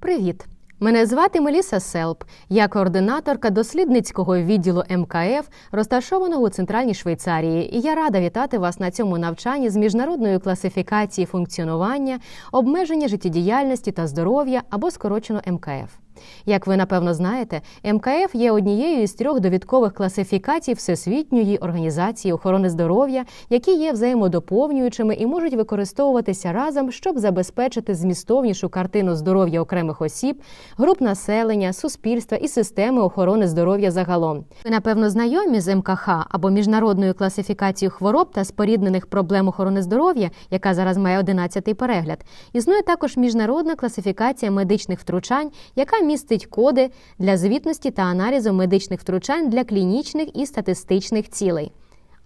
Привіт! Мене звати Меліса Селп. Я координаторка дослідницького відділу МКФ, розташованого у центральній Швейцарії, і я рада вітати вас на цьому навчанні з міжнародної класифікації функціонування, обмеження життєдіяльності та здоров'я або скорочено МКФ. Як ви напевно знаєте, МКФ є однією із трьох довідкових класифікацій Всесвітньої організації охорони здоров'я, які є взаємодоповнюючими і можуть використовуватися разом, щоб забезпечити змістовнішу картину здоров'я окремих осіб, груп населення, суспільства і системи охорони здоров'я загалом. Ви напевно знайомі з МКХ або міжнародною класифікацією хвороб та споріднених проблем охорони здоров'я, яка зараз має 11-й перегляд. Існує також міжнародна класифікація медичних втручань, яка містить коди для звітності та аналізу медичних втручань для клінічних і статистичних цілей.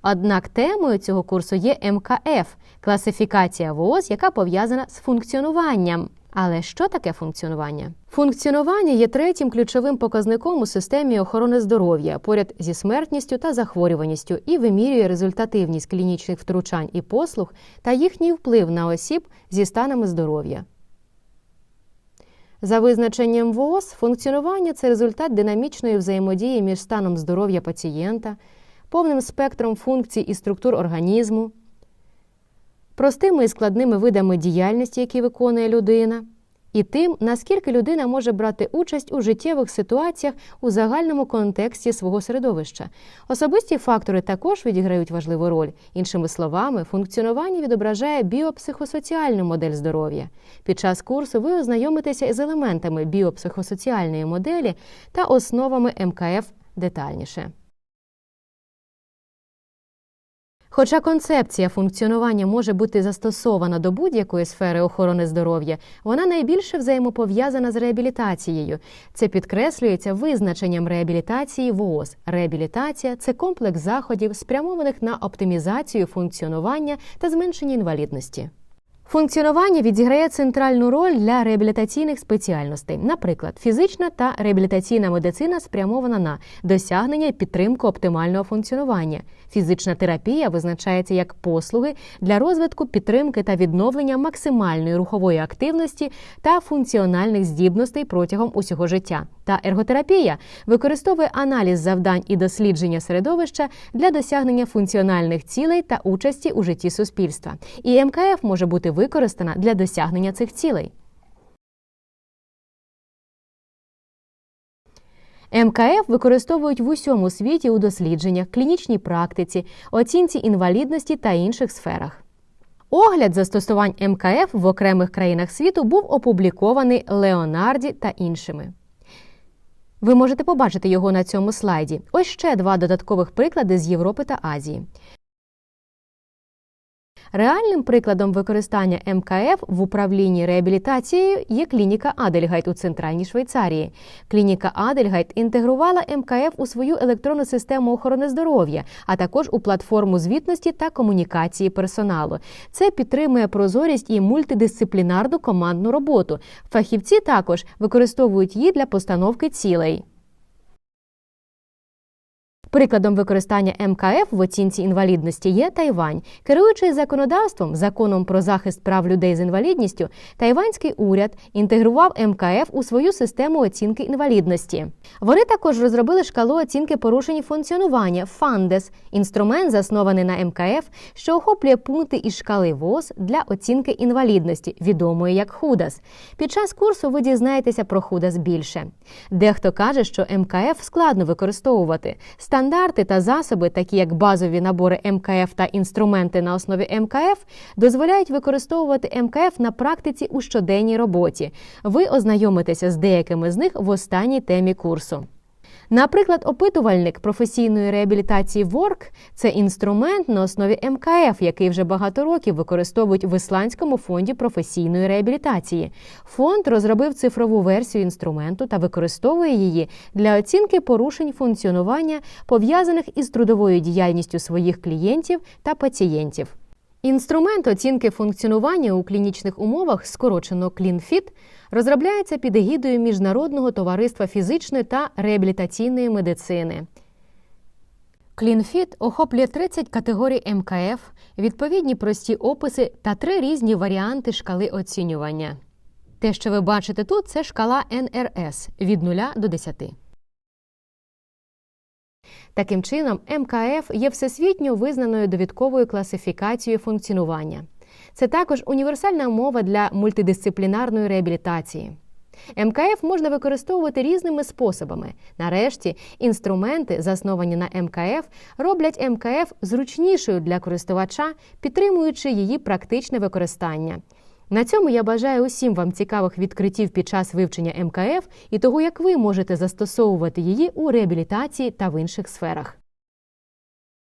Однак темою цього курсу є МКФ класифікація ВООЗ, яка пов'язана з функціонуванням. Але що таке функціонування? Функціонування є третім ключовим показником у системі охорони здоров'я поряд зі смертністю та захворюваністю і вимірює результативність клінічних втручань і послуг та їхній вплив на осіб зі станами здоров'я. За визначенням ВООЗ, функціонування це результат динамічної взаємодії між станом здоров'я пацієнта, повним спектром функцій і структур організму, простими і складними видами діяльності, які виконує людина, і тим, наскільки людина може брати участь у життєвих ситуаціях у загальному контексті свого середовища. Особисті фактори також відіграють важливу роль. Іншими словами, функціонування відображає біопсихосоціальну модель здоров'я. Під час курсу ви ознайомитеся із елементами біопсихосоціальної моделі та основами МКФ детальніше. Хоча концепція функціонування може бути застосована до будь-якої сфери охорони здоров'я, вона найбільше взаємопов'язана з реабілітацією. Це підкреслюється визначенням реабілітації ВООЗ. Реабілітація це комплекс заходів, спрямованих на оптимізацію функціонування та зменшення інвалідності. Функціонування відіграє центральну роль для реабілітаційних спеціальностей. Наприклад, фізична та реабілітаційна медицина спрямована на досягнення і підтримку оптимального функціонування. Фізична терапія визначається як послуги для розвитку підтримки та відновлення максимальної рухової активності та функціональних здібностей протягом усього життя. Та ерготерапія використовує аналіз завдань і дослідження середовища для досягнення функціональних цілей та участі у житті суспільства. І МКФ може бути використана для досягнення цих цілей. МКФ використовують в усьому світі у дослідженнях, клінічній практиці, оцінці інвалідності та інших сферах. Огляд застосувань МКФ в окремих країнах світу був опублікований Леонарді та іншими. Ви можете побачити його на цьому слайді. Ось ще два додаткових приклади з Європи та Азії. Реальним прикладом використання МКФ в управлінні реабілітацією є клініка Адельгайт у центральній Швейцарії. Клініка Адельгайт інтегрувала МКФ у свою електронну систему охорони здоров'я, а також у платформу звітності та комунікації персоналу. Це підтримує прозорість і мультидисциплінарну командну роботу. Фахівці також використовують її для постановки цілей. Прикладом використання МКФ в оцінці інвалідності є Тайвань. Керуючись законодавством, законом про захист прав людей з інвалідністю, тайванський уряд інтегрував МКФ у свою систему оцінки інвалідності. Вони також розробили шкалу оцінки порушень функціонування ФАНДЕС, інструмент, заснований на МКФ, що охоплює пункти із шкали ВОЗ для оцінки інвалідності, відомої як ХУДАС. Під час курсу ви дізнаєтеся про ХУДАС більше. Дехто каже, що МКФ складно використовувати. Стандарти та засоби, такі як базові набори МКФ та інструменти на основі МКФ, дозволяють використовувати МКФ на практиці у щоденній роботі. Ви ознайомитеся з деякими з них в останній темі курсу. Наприклад, опитувальник професійної реабілітації WORK – це інструмент на основі МКФ, який вже багато років використовують в Ісландському фонді професійної реабілітації. Фонд розробив цифрову версію інструменту та використовує її для оцінки порушень функціонування, пов'язаних із трудовою діяльністю своїх клієнтів та пацієнтів. Інструмент оцінки функціонування у клінічних умовах, скорочено CleanFit, розробляється під егідою Міжнародного товариства фізичної та реабілітаційної медицини. CleanFit охоплює 30 категорій МКФ, відповідні прості описи та три різні варіанти шкали оцінювання. Те, що ви бачите тут, це шкала НРС від 0 до 10. Таким чином, МКФ є всесвітньо визнаною довідковою класифікацією функціонування. Це також універсальна мова для мультидисциплінарної реабілітації. МКФ можна використовувати різними способами. Нарешті, інструменти, засновані на МКФ, роблять МКФ зручнішою для користувача, підтримуючи її практичне використання. На цьому я бажаю усім вам цікавих відкриттів під час вивчення МКФ і того, як ви можете застосовувати її у реабілітації та в інших сферах.